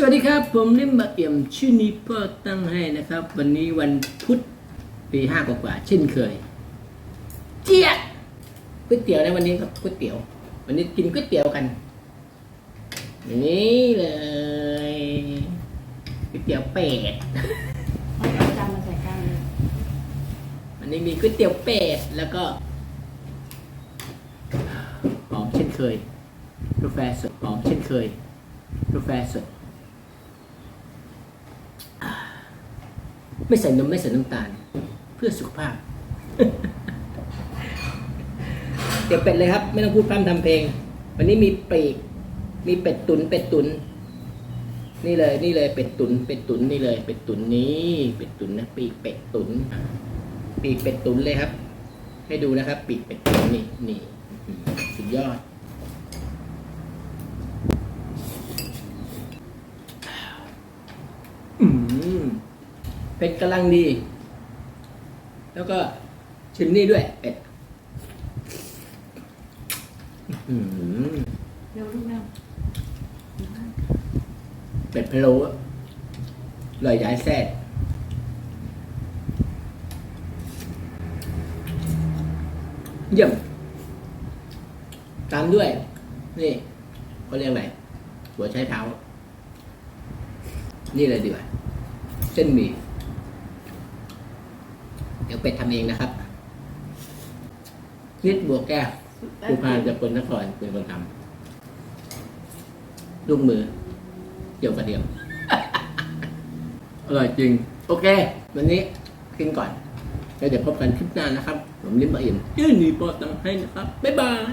สวัสดีครับ ผมลิมบะเอี่ยมชื่อนี้พ่อตั้งให้นะครับ วันนี้วันพุธปีห้ากว่าๆเช่นเคย เจี๊ยะก๋วยเตี๋ยวในวันนี้ครับก๋วยเตี๋ยว วันนี้กินก๋วยเตี๋ยวกันนี่เลยก๋วยเตี๋ยวเป็ดเอาจานมาใส่กันเลยวันนี้มีก๋วยเตี๋ยวเป็ดแล้วก็หอมเช่นเคยกาแฟสดหอมเช่นเคยกาแฟสดอ่า ไม่ใส่นมไม่ใส่น้ำตาล เพื่อสุขภาพ เดี๋ยวเป็ดเลยครับ ไม่ต้องพูดพร่ำทำเพลง วันนี้มีปีก มีเป็ดตุนเป็ดตุน นี่เลย นี่เลยเป็ดตุน เป็ดตุนนี่เลย เป็ดตุนนี่เป็ดตุนนะปีกเป็ดตุนปีกเป็ดตุ๋นเลยครับ ให้ดูนะครับ ปีกเป็ดตุ๋นนี่นี่สุดยอด เป็ดกำลังดี แล้วก็ชิมนี่ด้วยเป็ดอื้อหือเร็วลูกแมวเป็ดพะโล้อะอร่อยย้ายแซ่ดเยี่ยมตามด้วย นี่เขาเรียกอะไรหัวใช้เท้า นี่เลยดีกว่า เส้นหมี่ เดี๋ยวเป็ดทำเองนะครับนิดบวกแก้วผู้พานจากคนนครเป็นคนทำลูกมือเกี่ยวกับเดียวอร่อยจริง โอเค วันนี้กินก่อนแล้วเดี๋ยวพบกันคลิปหน้านะครับ ผมลิ้มบะเอี่ยมยื่นนีโปรตังให้นะครับ บ๊ายบาย